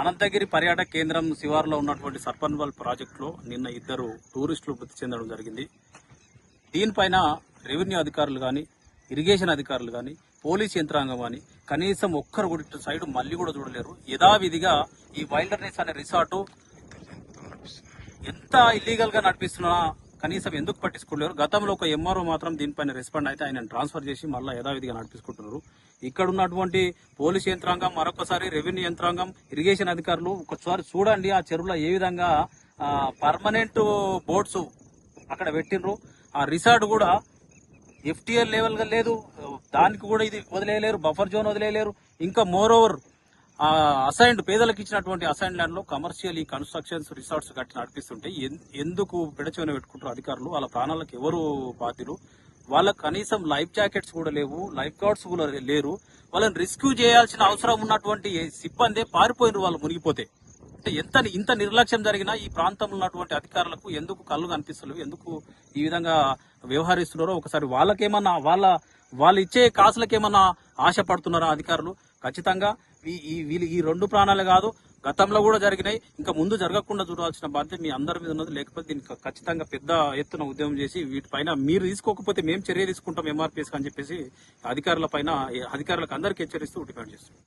అనంతగిరి పర్యాటక కేంద్రం శివారులో ఉన్నటువంటి సర్పన్వల్ ప్రాజెక్టులో నిన్న ఇద్దరు టూరిస్టులు మృతి చెందడం జరిగింది. దీనిపైన రెవెన్యూ అధికారులు కానీ ఇరిగేషన్ అధికారులు కానీ పోలీస్ యంత్రాంగం కానీ కనీసం ఒక్కరు కూడా సైడ్ మళ్ళీ కూడా చూడలేరు. యథావిధిగా ఈ వైల్డర్నెస్ అనే రిసార్టు ఎంత ఇల్లీగల్గా నడిపిస్తున్నా కనీసం ఎందుకు పట్టించుకోలేరు? గతంలో ఒక ఎంఆర్ఓ మాత్రం దీనిపైన రెస్పాండ్ అయితే ఆయన ట్రాన్స్ఫర్ చేసి మళ్ళీ యథావిధిగా నడిపించుకుంటున్నారు ఇక్కడ ఉన్నటువంటి పోలీస్ యంత్రాంగం మరొకసారి రెవెన్యూ యంత్రాంగం ఇరిగేషన్ అధికారులు ఒకసారి చూడండి ఆ చెరువులో ఏ విధంగా పర్మనెంట్ బోట్స్ అక్కడ పెట్టిండ్రు. ఆ రిసార్ట్ కూడా ఎఫ్టీఎల్ లెవెల్గా లేదు. దానికి కూడా ఇది వదిలేయలేరు బఫర్ జోన్ వదిలేయలేరు. ఇంకా మోర్ ఓవర్ అసైన్డ్ పేదలకు ఇచ్చినటువంటి అసైన్ ల్యాండ్లో కమర్షియల్ ఈ కన్స్ట్రక్షన్స్ రిసార్ట్స్ కట్టి నడిపిస్తుంటే ఎందుకు పిడచవన పెట్టుకుంటారు అధికారులు? వాళ్ళ ప్రాణాలకు ఎవరు బాధ్యులు? వాళ్ళకు కనీసం లైఫ్ జాకెట్స్ కూడా లేవు లైఫ్ గార్డ్స్ కూడా లేరు. వాళ్ళని రెస్క్యూ చేయాల్సిన అవసరం ఉన్నటువంటి సిబ్బంది పారిపోయిన వాళ్ళు మునిగిపోతే. అంటే ఎంత ఇంత నిర్లక్ష్యం జరిగినా ఈ ప్రాంతంలో ఉన్నటువంటి అధికారులకు ఎందుకు కళ్ళు కనిపిస్తలేవు? ఎందుకు ఈ విధంగా వ్యవహరిస్తున్నారో ఒకసారి వాళ్ళకేమన్నా వాళ్ళ వాళ్ళు ఇచ్చే కాసులకేమన్నా ఆశ పడుతున్నారా అధికారులు? ఖచ్చితంగా ఈ వీళ్ళు ఈ రెండు ప్రాణాలు కాదు గతంలో కూడా జరిగినాయి. ఇంకా ముందు జరగకుండా చూడాల్సిన బాధ్యత మీ అందరి మీద ఉన్నది. లేకపోతే దీనికి ఖచ్చితంగా పెద్ద ఎత్తున ఉద్యమం చేసి వీటిపైన మీరు తీసుకోకపోతే మేము చర్య తీసుకుంటాం ఎంఆర్పీఎస్ అని చెప్పేసి అధికారుల పైన అధికారులకు అందరికీ హెచ్చరిస్తూ డిమాండ్ చేస్తున్నాం.